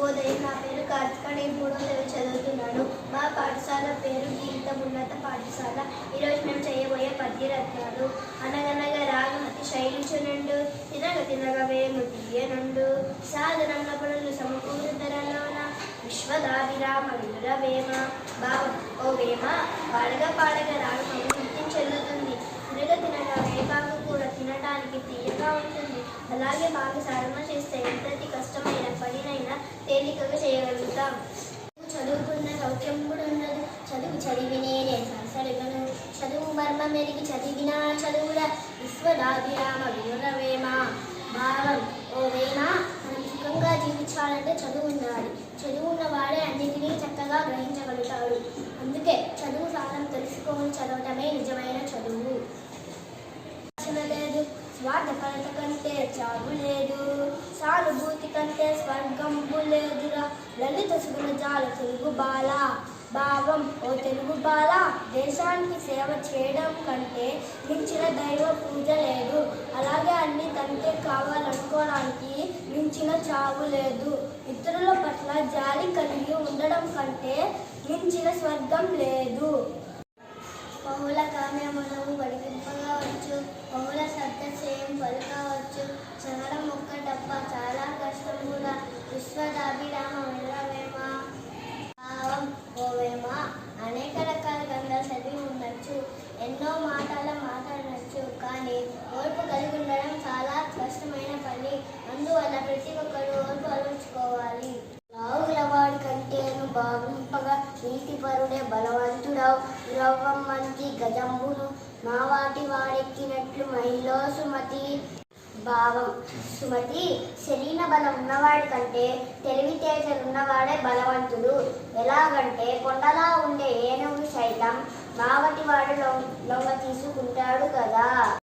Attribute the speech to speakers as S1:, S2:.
S1: శుభోదయం నా పేరు కార్తిక నేను మూడో తరగతి చదువుతున్నాను. మా పాఠశాల పేరు గీతం ఉన్నత పాఠశాల. ఈరోజు మేము చేయబోయే పద్యరత్నాలు అనగనగా రాగమతి శైలించునుండు తినగ తినగ వేము తీయనుండు. సాధనంలో పనులు సమకూరుతరలోన విశ్వదాభిరామ వినుర వేమ. బావ ఓ వేమ పాడగా పాడగ రాగమతి నిత్యం చెల్లుతుంది. తినగ తినగ వేపాకు కూడా తినడానికి తీయగా ఉంటుంది. అలాగే బాగా సాధన చేస్తే బ్రహ్మ మెరిగి చదివిన చదువుల విశ్వదాభిరామ వినురవేమ భావం ఓ వేమ మనం సుఖంగా జీవించాలంటే చదువు ఉండాలి. చదువు ఉన్నవాడే అన్నిటినీ చక్కగా గ్రహించగలుగుతాడు. అందుకే చదువు సారం తెలుసుకొని చదవటమే నిజమైన చదువు. ఆలోచన లేదు స్వార్థపరత కంటే చావు లేదు. సానుభూతి కంటే స్వర్గంబు లేదురా లలిత సుగుణ జాల తెలుగు బాల. భావం. ఓ తెలుగు బాల దేశానికి సేవ చేయడం కంటే మించిన దైవ పూజ లేదు. అలాగే అన్ని తనకే కావాలనుకోవడానికి మించిన చావు లేదు. ఇతరుల పట్ల జాలి కలిగి ఉండడం కంటే మించిన స్వర్గం లేదు. బహుళ కామ్యములను వడిపింపవచ్చు బహుళ సత్యశయం పలుకవచ్చు. చదవడం ఒక్క డబ్బా చాలా కష్టం కూడా. విశ్వదాభిరామ మాటల మాట్లాడవచ్చు కానీ ఓర్పు కలిగి ఉండడం చాలా కష్టమైన పని. అందువల్ల ప్రతి ఒక్కరు ఓర్పు అలవర్చుకోవాలి. రావులవాడి కంటేను భావింపగా నీతిపరుడే బలవంతుడవు ద్రవ్వం మంచి గజంబును మా వాటి వాడెక్కినట్లు మహిళ సుమతి భావం. సుమతి శరీర బలం ఉన్నవాడి కంటే తెలివితేటలు ఉన్నవాడే బలవంతుడు. ఎలాగంటే కొండలా ఉండే ఏనుగు సైతం మావటి వాడు లొంగ తీసుకుంటాడు కదా.